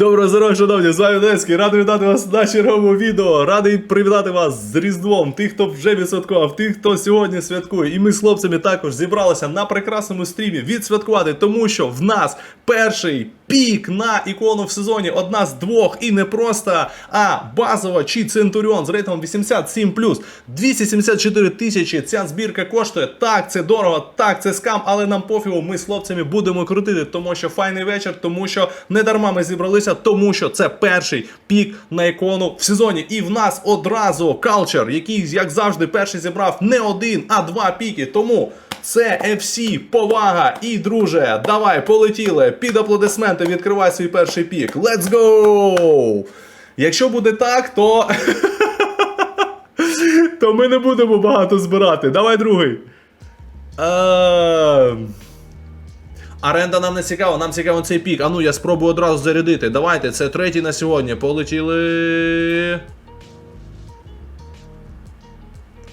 Доброго здоров'я, шановні, з вами Децький. Радий вітати вас на черговому відео. Радий привітати вас з Різдвом. Тих, хто вже відсвяткував, тих, хто сьогодні святкує. І ми з хлопцями також зібралися на прекрасному стрімі відсвяткувати, тому що в нас перший пік на ікону в сезоні. Одна з двох, і не просто, а базова чи Центуріон з рейтингом 87 274 тисячі. Ця збірка коштує. Так, це дорого, так, це скам, але нам пофігу. Ми з хлопцями будемо крутити, тому що файний вечір, тому що не дарма ми зібралися, тому що це перший пік на ікону в сезоні. І в нас одразу калчер, який, як завжди, перший зібрав не один, а два піки. Тому. Це FC, повага і друже. Давай, полетіли. Під аплодисменти відкривай свій перший пік. Let's go! Якщо буде так, то. то ми не будемо багато збирати. Давай другий. Аренда нам не цікава, нам цікаво цей пік. А ну я спробую одразу зарядити. Давайте, це третій на сьогодні. Полетіли.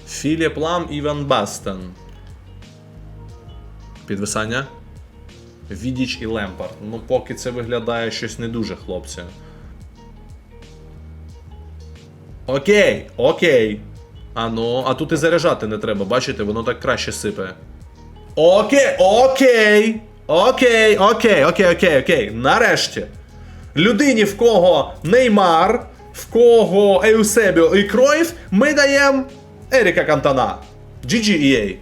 Філіп Лам і Бастен. Підвисання. Відіч і Лемпард. Ну, поки це виглядає щось не дуже, хлопці. Окей, окей. А ну, а тут і заряджати не треба, бачите, воно так краще сипе. Окей, окей. Окей, окей, окей, окей, окей. Нарешті. Людині, в кого Неймар, в кого Еусебіо і Кройф, ми даємо Еріка Кантана. GGEA.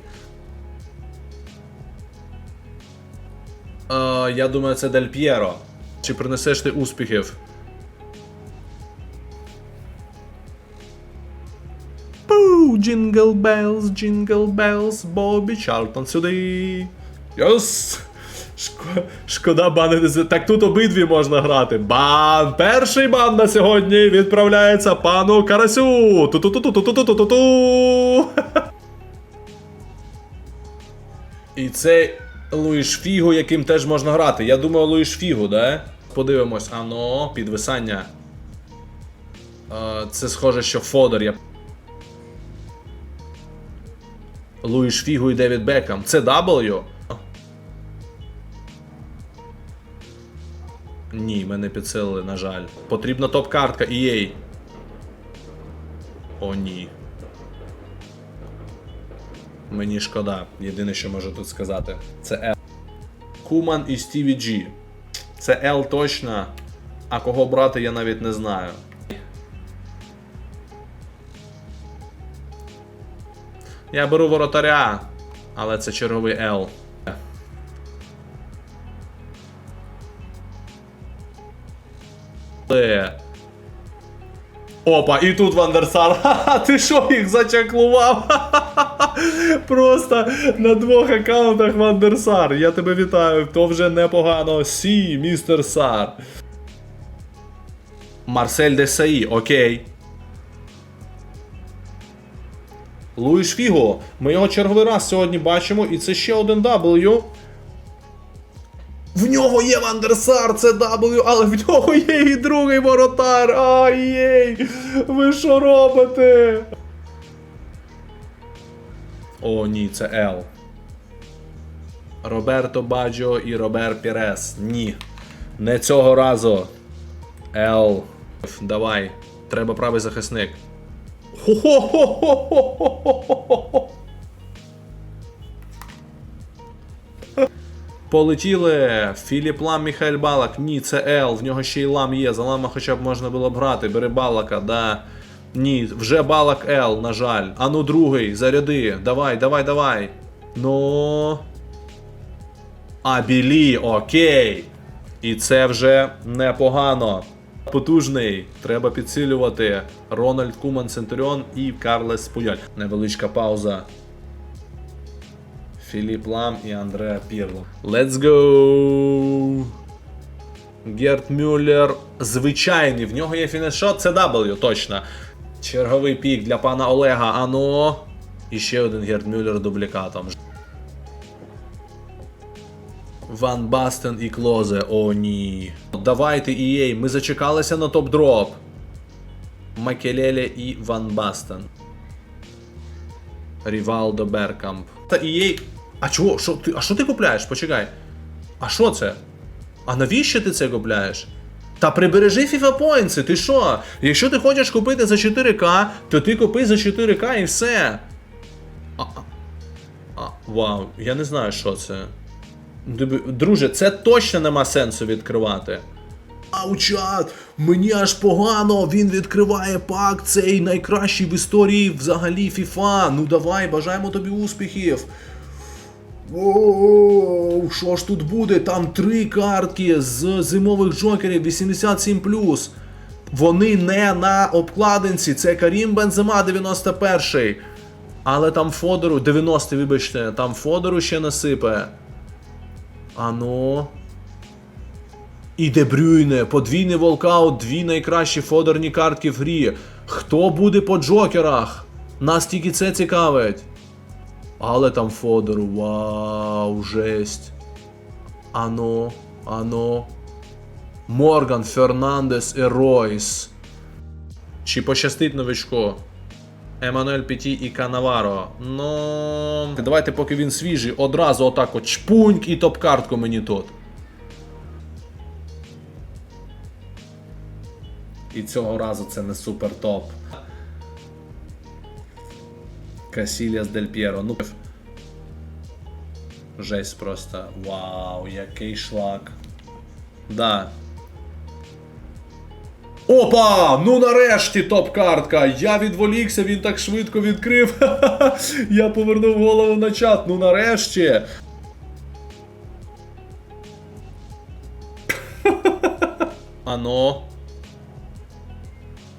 Е, я думаю, це Дель П'єро. Чи принесеш ти успіхів? Пу, джингл белз, джингл белз, Бобі Чарлтон сюди. Йос! Шко- Шкода банити. Так тут обидві можна грати. Бан! Перший бан на сьогодні відправляється пану Карасю. Ту-ту-ту-ту-ту-ту-ту-ту. І це Луїш Фігу, яким теж можна грати. Я думаю, Луїш Фігу, да? Подивимось, ано, підвисання. Це схоже, що Фодор. Я... Луїш Фігу і Девід Бекам. Це W? Ні, ми не підсилили, на жаль. Потрібна топ-картка EA. О, ні. Мені шкода. Єдине, що можу тут сказати. Це L. Куман і Стіві Джі. Це L точно. А кого брати, я навіть не знаю. Я беру воротаря, але це черговий L. Опа, і тут Вандерсар. Ха-ха, ти що їх зачаклував? Ха-ха-ха. Просто на двох аккаунтах Вандерсар. Я тебе вітаю, то вже непогано. Сі, містер Сар. Марсель Десаї, окей. Луїш Фіго. Ми його черговий раз сьогодні бачимо, і це ще один W. В нього є Вандерсар, це W, але в нього є і другий воротар. Ай-єй! Ви що робите? О, ні, це L. Роберто Баджо і Робер Пірес. Ні. Не цього разу. L. Давай. Треба правий захисник. Хо-хо-хо-хо-хо-хо-хо-хо. Полетіли. Філіп Лам, Міхайль Балак. Ні, це Л. В нього ще й лам є. За лама хоча б можна було б грати. Бери Балака, да. Ні, вже Балак Л, на жаль. Ану, другий, заряди. Давай, давай, давай. Ну. А, білі, окей. І це вже непогано. Потужний. Треба підсилювати. Рональд Куман Центуріон і Карлес Пуяль. Невеличка пауза. Філіп Лам і Андреа Пірло. Let's go! Герт Мюллер звичайний. В нього є фінішот, це W, точно. Черговий пік для пана Олега. Ано. І ще один Герт Мюллер дублікатом. Ван Бастен і Клозе. О, ні. Давайте, EA, ми зачекалися на топ-дроп. Макелеле і Ван Бастен. Рівалдо Беркамп. Та EA. А чого? Що ти? А що ти купляєш? Почекай. А що це? А навіщо ти це купляєш? Та прибережи FIFA Points, ти що? Якщо ти хочеш купити за 4К, то ти купи за 4К і все. А, а, вау, я не знаю, що це. Друже, це точно нема сенсу відкривати. Ау, чат, мені аж погано, він відкриває пак, цей найкращий в історії взагалі FIFA. Ну давай, бажаємо тобі успіхів. Оу, що ж тут буде? Там три картки з зимових джокерів 87. Вони не на обкладинці. Це Карім Бензема 91. Але там Фодору, 90, вибачте, там Фодору ще насипе. Ану. І Дебрюйне, подвійний волкаут, дві найкращі фодерні картки в грі. Хто буде по джокерах? Нас тільки це цікавить. Але там Фодору, вау, жесть. Ано, ано. Морган, Фернандес і Ройс. Чи пощастить новичку? Еммануель Піті і Канаваро. Ну. Давайте, поки він свіжий, одразу отак от чпуньк і топ-картку мені тут. І цього разу це не супер топ. Касіліас Дель П'єро. Ну. Жесть просто. Вау, який шлак. Да. Опа! Ну нарешті топ-картка! Я відволікся, він так швидко відкрив. Я повернув голову на чат. Ну нарешті. Ано.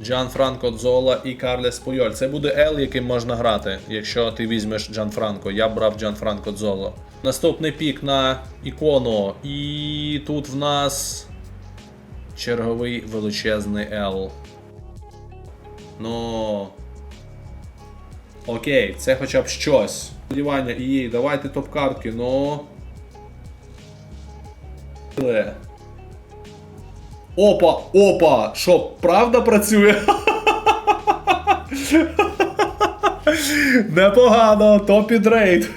Джан Франко Дзола і Карлес Пуйоль. Це буде L, яким можна грати, якщо ти візьмеш Джан Франко. Я брав Джан Франко Дзоло. Наступний пік на ікону. І тут в нас черговий величезний L. Ну. Окей, це хоча б щось. Сподівання і давайте топ-картки, ну. Але. Опа, опа! Що, правда працює? Непогано, топ-підрейд.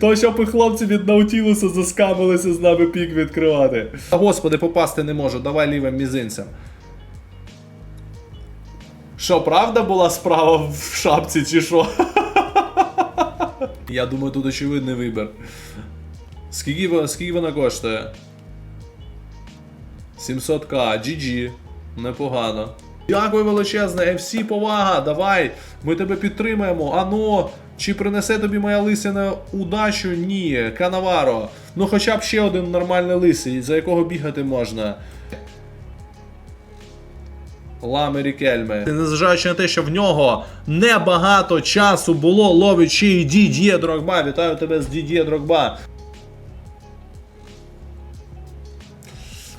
То, щоб і хлопці від Наутілуса заскамилися з нами пік відкривати. Та господи, попасти не можу, давай лівим мізинцем. Що, правда була справа в шапці чи що? Я думаю, тут очевидний вибір. Скільки, скільки вона коштує? 700к, GG. Непогано. Дякую величезне, FC повага, давай, ми тебе підтримаємо. Ано, чи принесе тобі моя лисина удачу? Ні, Канаваро. Ну хоча б ще один нормальний лисий, за якого бігати можна. Ламері Кельме. Незважаючи на те, що в нього небагато часу було, ловить ще Дід'є Дрогба. Вітаю тебе з Дід'є Дрогба.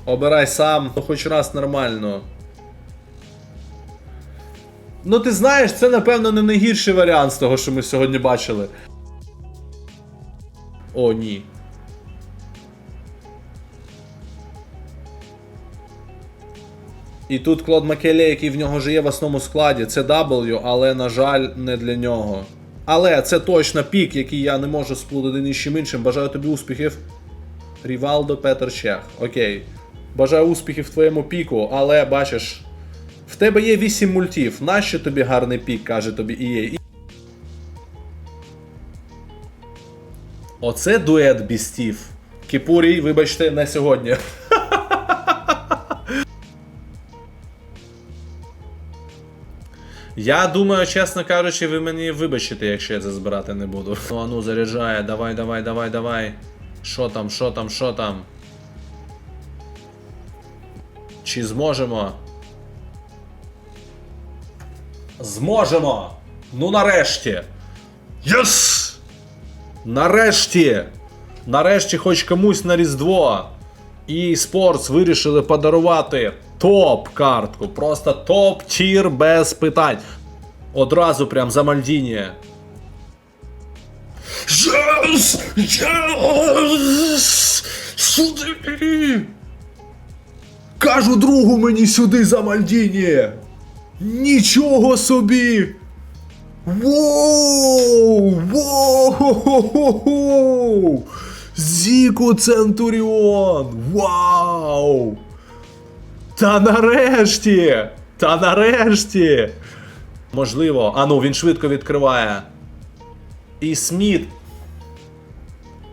Обирай сам, ну хоч раз нормально. Ну, ти знаєш, це напевно не найгірший варіант з того, що ми сьогодні бачили. О, ні. І тут Клод Макеле, який в нього вже є в основному складі, це W, але, на жаль, не для нього. Але це точно пік, який я не можу сплутати нічим іншим. Бажаю тобі успіхів. Рівалдо Петер Чех. Окей. Бажаю успіхів в твоєму піку, але бачиш, в тебе є 8 мультів. Нащо тобі гарний пік, каже тобі EA. Оце дует бістів. Кіпурій, вибачте, не сьогодні. Я думаю, чесно кажучи, ви мені вибачите, якщо я це збирати не буду. Ну, а ну, заряджає, давай, давай, давай, давай. Що там, що там, що там? Чи зможемо? Зможемо! Ну нарешті! Єс! Нарешті! Нарешті хоч комусь на Різдво. І Sports вирішили подарувати топ-картку. Просто топ-тір без питань. Одразу прям за Мальдіні. Yes! Yes! Сюди! Кажу другу мені сюди за Мальдіні! Нічого собі! Воу! Воу! Зіку Центуріон! Вау! Та нарешті! Та нарешті! Можливо. А ну, він швидко відкриває. І Сміт.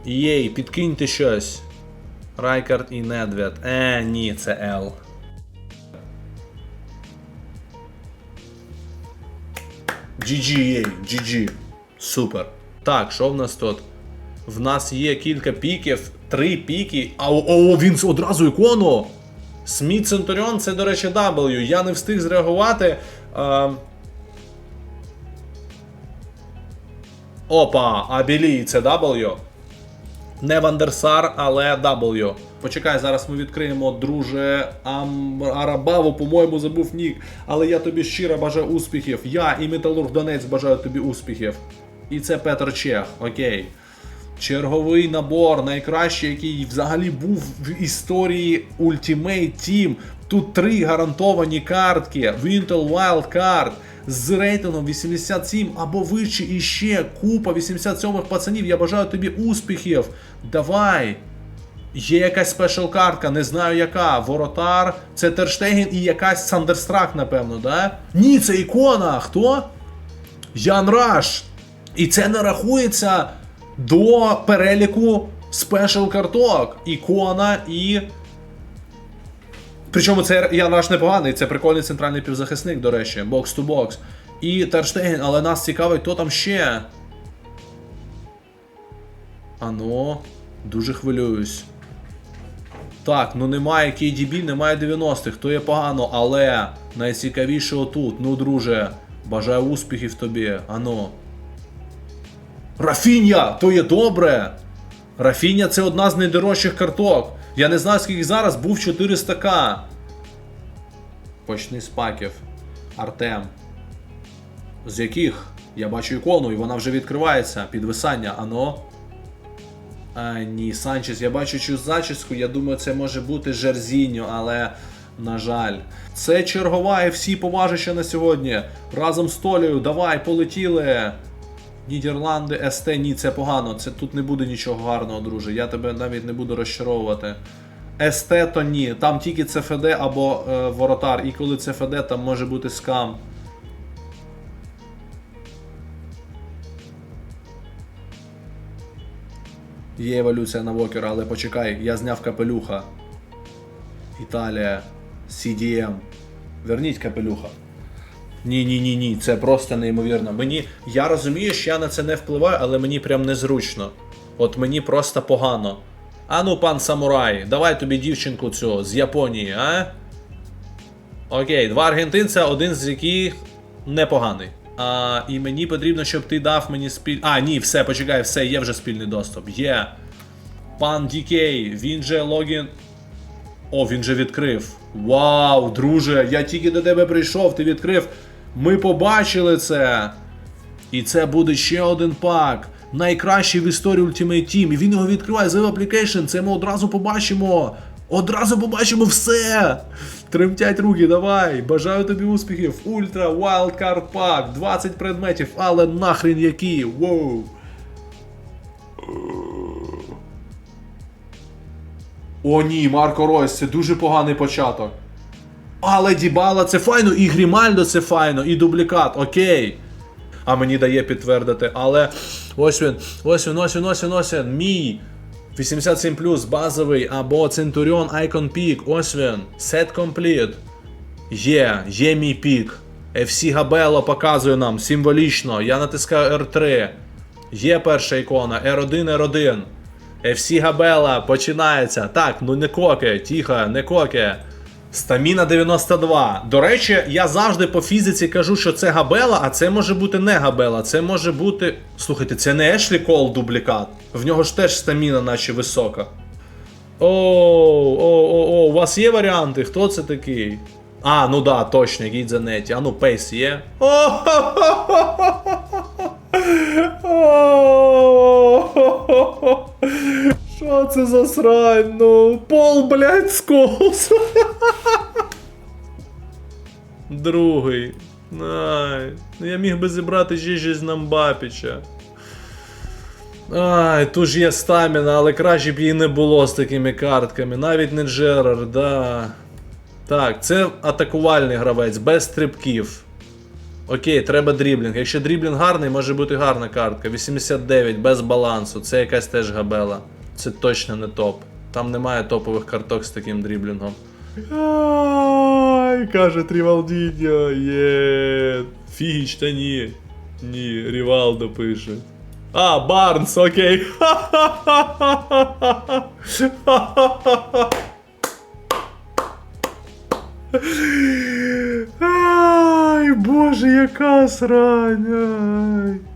Єй, підкиньте щось. Райкард і Недвед. Е, ні, це Л. GG, GG. Супер. Так, що в нас тут? В нас є кілька піків, три піки. А о, о, він одразу ікону. Сміт Центуріон, це, до речі, W. Я не встиг зреагувати. Е... Опа, а це W. Не Вандерсар, але W. Почекай, зараз ми відкриємо, друже Ам... Арабаву, по-моєму, забув нік. Але я тобі щиро бажаю успіхів. Я і Металург Донець бажаю тобі успіхів. І це Петр Чех, окей. Черговий набор, найкращий, який взагалі був в історії Ultimate Team. Тут три гарантовані картки. Wintel Wild Card з рейтингом 87 або вище і ще купа 87-х пацанів. Я бажаю тобі успіхів. Давай. Є якась спешл картка, не знаю яка. Воротар, це Терштеген і якась Сандерстрак, напевно, да? Ні, це ікона. Хто? Ян Раш. І це не рахується до переліку спешл карток. Ікона і. Причому це Ян Раш непоганий, це прикольний центральний півзахисник, до речі, бокс ту бокс. І Терштеген, але нас цікавить, хто там ще. Ано, дуже хвилююсь. Так, ну немає KDB, немає 90-х, то є погано, але найцікавіше отут. Ну, друже, бажаю успіхів тобі. Ано. Рафіння! То є добре! Рафіння це одна з найдорожчих карток. Я не знаю, скільки зараз був 400к. Почни з паків. Артем. З яких? Я бачу ікону, і вона вже відкривається. Підвисання, ано. А, ні, Санчес, я бачу цю зачіску, я думаю, це може бути Жерзіньо, але, на жаль. Це чергова і всі поважища на сьогодні. Разом з Толею, давай, полетіли. Нідерланди, СТ, ні, це погано. Це тут не буде нічого гарного, друже. Я тебе навіть не буду розчаровувати. СТ то ні. Там тільки ЦФД або е, воротар. І коли ЦФД, там може бути скам. Є еволюція на Вокера, але почекай, я зняв капелюха. Італія. CDM. Верніть капелюха. Ні, ні, ні, ні, це просто неймовірно. Мені. Я розумію, що я на це не впливаю, але мені прям незручно. От мені просто погано. А ну, пан самурай, давай тобі дівчинку цю з Японії, а? Окей, два аргентинця, один з яких непоганий. А, і мені потрібно, щоб ти дав мені спіль. А, ні, все, почекай, все, є вже спільний доступ. Є. Пан Дікей, він же логін. О, він же відкрив. Вау, друже, я тільки до тебе прийшов, ти відкрив. Ми побачили це. І це буде ще один пак. Найкращий в історії Ultimate Team. І він його відкриває з Application. Це ми одразу побачимо. Одразу побачимо все. Тремтять руки, давай. Бажаю тобі успіхів. Ультра Wildcard Pack. 20 предметів, але нахрен які. Воу. О, ні, Марко Ройс, це дуже поганий початок. Але Дібала це файно, і Грімальдо це файно, і дублікат, окей. А мені дає підтвердити, але ось він, ось він, ось він, ось він, ось він, мій. 87 базовий або Centurion Icon Peak, ось він. Set complete. Є, є мій пік. FC Габело показує нам символічно. Я натискаю R3. Є перша ікона, R1, R1. FC Габела починається. Так, ну не коке, тихо, не коке. Стаміна 92. До речі, я завжди по фізиці кажу, що це Габела, а це може бути не Габела. Це може бути. Слухайте, це не Ешлі Кол дублікат. В нього ж теж стаміна, наче висока. Оу, о, о, о, у вас є варіанти? Хто це такий? А, ну да, точно, Гідзанеті. А ну, пейс є. Що це за срань? Ну, пол, блядь, сколс. Другий. Ай, ну я міг би зібрати Жіжі з Намбапіча. Ай, тут ж є стаміна, але краще б її не було з такими картками. Навіть не Джерар, да. Так, це атакувальний гравець, без стрибків. Окей, треба дріблінг. Якщо дріблінг гарний, може бути гарна картка. 89 без балансу. Це якась теж габела. Це точно не топ. Там немає топових карток з таким дріблінгом. Ай, каже Трівалдіньо, є. Фіч, та ні. Ні, Рівалдо пише. А, Барнс, окей. Ай, боже, яка срань. Ай.